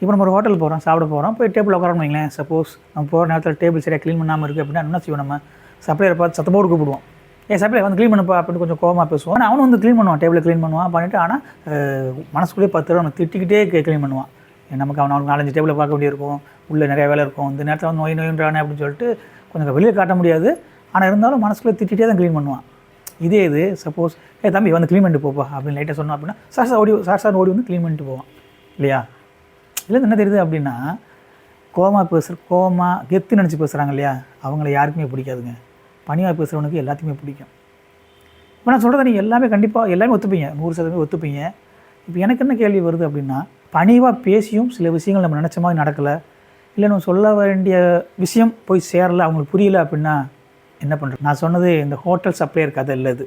இப்போ நம்ம ஒரு ஹோட்டல் போகிறோம் சாப்பிட போகிறோம் போய் டேபிள் உட்காரணும் வைங்களேன். சப்போஸ் நம்ம போகிற நேரத்தில் டேபிள் சரியாக க்ளீன் பண்ணாமல் இருக்குது அப்படின்னா என்ன செய்வோம் நம்ம? சப்ளையர் பார்த்து சத்தமோடு கூப்பிடுவோம். ஏ சப்ளை வந்து க்ளீன் பண்ணப்பா அப்படின்னு கொஞ்சம் கோவமாக பேசுவோம். ஆனால் அவனும் வந்து க்ளீன் பண்ணுவான். டேபிளை க்ளீன் பண்ணுவான் பண்ணிவிட்டு ஆனால் மனசுக்குள்ளேயே பத்து ரூபா அவனை திட்டிக்கிட்டே க்ளீன் பண்ணுவான். நமக்கு அவன் அவனுக்கு நாலஞ்சு டேபிளை பார்க்க வேண்டியிருக்கும். உள்ளே நிறைய வேலை இருக்கும். இந்த நேரத்தில் வந்து நோய் நோயின்றானே அப்படின்னு சொல்லிட்டு கொஞ்சம் வெளியே காட்ட முடியாது. ஆனால் இருந்தாலும் மனசுக்குள்ளே திட்டிகிட்டே தான் க்ளீன் பண்ணுவான். இதே இது சப்போஸ் ஏ தம்பி வந்து க்ளீன் பண்ணிட்டு போப்பா அப்படின்னு லைட்டாக சொன்னோம் அப்படின்னா சார் சார் ஓடி சார் சார் ஓடி வந்து க்ளீன் பண்ணிட்டு போவான். இல்லையா? இல்லை என்ன தெரியுது அப்படின்னா கோமா பேசுகிற கோமா கெத்து நினச்சி பேசுகிறாங்க இல்லையா? அவங்கள யாருக்குமே பிடிக்காதுங்க. பணியாக பேசுகிறவனுக்கு எல்லாத்தையுமே பிடிக்கும். இப்போ நான் சொல்கிறத நீங்கள் எல்லாமே கண்டிப்பாக எல்லாமே ஒத்துப்பீங்க. நூறு சதவீதம் ஒத்துப்பீங்க. இப்போ எனக்கு என்ன கேள்வி வருது அப்படின்னா பணிவாக பேசியும் சில விஷயங்கள் நம்ம நினச்ச மாதிரி நடக்கலை. இல்லை நம்ம சொல்ல வேண்டிய விஷயம் போய் சேரலை அவங்களுக்கு புரியல அப்படின்னா என்ன பண்ணுறது நான் சொன்னது இந்த ஹோட்டல் சப்ளையர் கதை இல்லை இது.